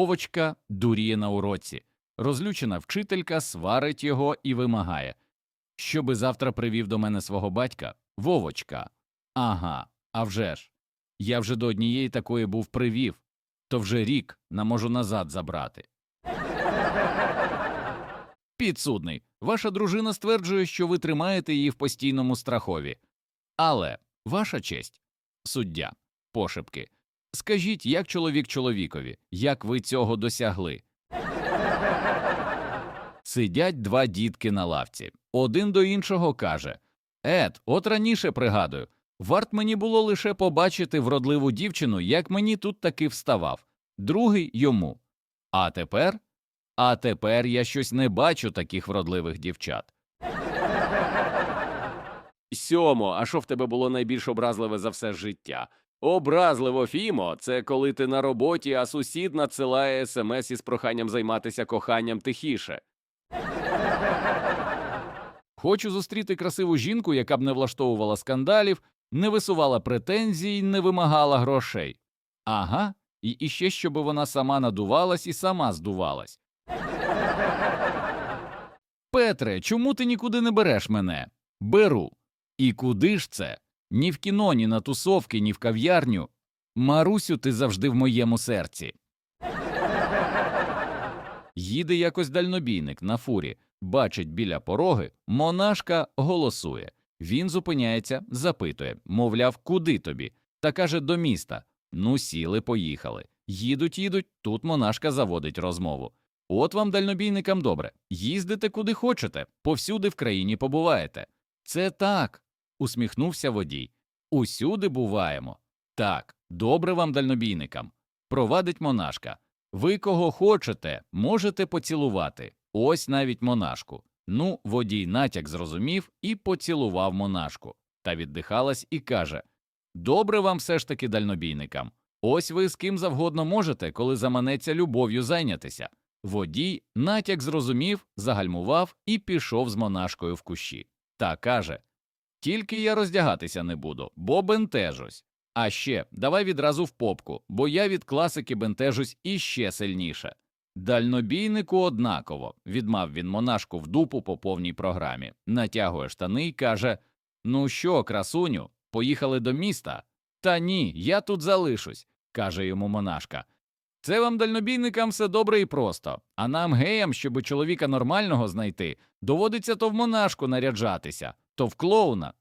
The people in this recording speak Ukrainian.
Вовочка дуріє на уроці. Розлючена вчителька сварить його і вимагає. Щоби завтра привів до мене свого батька? Вовочка. Ага, а вже ж. Я вже до однієї такої був привів, то вже рік наможу назад забрати. Підсудний. Ваша дружина стверджує, що ви тримаєте її в постійному страхові. Але, ваша честь, суддя, пошепки. Скажіть, як чоловік чоловікові, як ви цього досягли? Сидять два дітки на лавці. Один до іншого каже Ед, от раніше пригадую, варт мені було лише побачити вродливу дівчину, як мені тут таки вставав. Другий йому. А тепер? А тепер я щось не бачу таких вродливих дівчат. Сьомо, а що в тебе було найбільш образливе за все життя? Образливо, Фімо, це коли ти на роботі, а сусід надсилає смс із проханням займатися коханням тихіше. Хочу зустріти красиву жінку, яка б не влаштовувала скандалів, не висувала претензій, не вимагала грошей. Ага, і іще щоб вона сама надувалась і сама здувалась. Петре, чому ти нікуди не береш мене? Беру. І куди ж це? Ні в кіно, ні на тусовки, ні в кав'ярню. Марусю, ти завжди в моєму серці. Їде якось дальнобійник на фурі, бачить біля пороги, монашка голосує. Він зупиняється, запитує, мовляв, куди тобі? Та каже до міста. Ну, сіли, поїхали. Їдуть, їдуть, тут монашка заводить розмову. От вам дальнобійникам добре. Їздите куди хочете, повсюди в країні побуваєте. Це так, усміхнувся водій. Усюди буваємо. Так, добре вам дальнобійникам. Провадить монашка. Ви кого хочете, можете поцілувати. Ось навіть монашку. Ну, водій натяк зрозумів і поцілував монашку. Та віддихалась і каже Добре вам все ж таки дальнобійникам. Ось ви з ким завгодно можете, коли заманеться любов'ю зайнятися. Водій натяк зрозумів, загальмував і пішов з монашкою в кущі. Та каже Тільки я роздягатися не буду, бо бентежусь. А ще давай відразу в попку, бо я від класики бентежусь іще сильніше. Дальнобійнику однаково, відмав він монашку в дупу по повній програмі, натягує штани й каже Ну що, красуню, поїхали до міста? Та ні, я тут залишусь, каже йому монашка. Це вам дальнобійникам все добре і просто, а нам, геям, щоби чоловіка нормального знайти, доводиться то в монашку наряджатися, то в клоуна.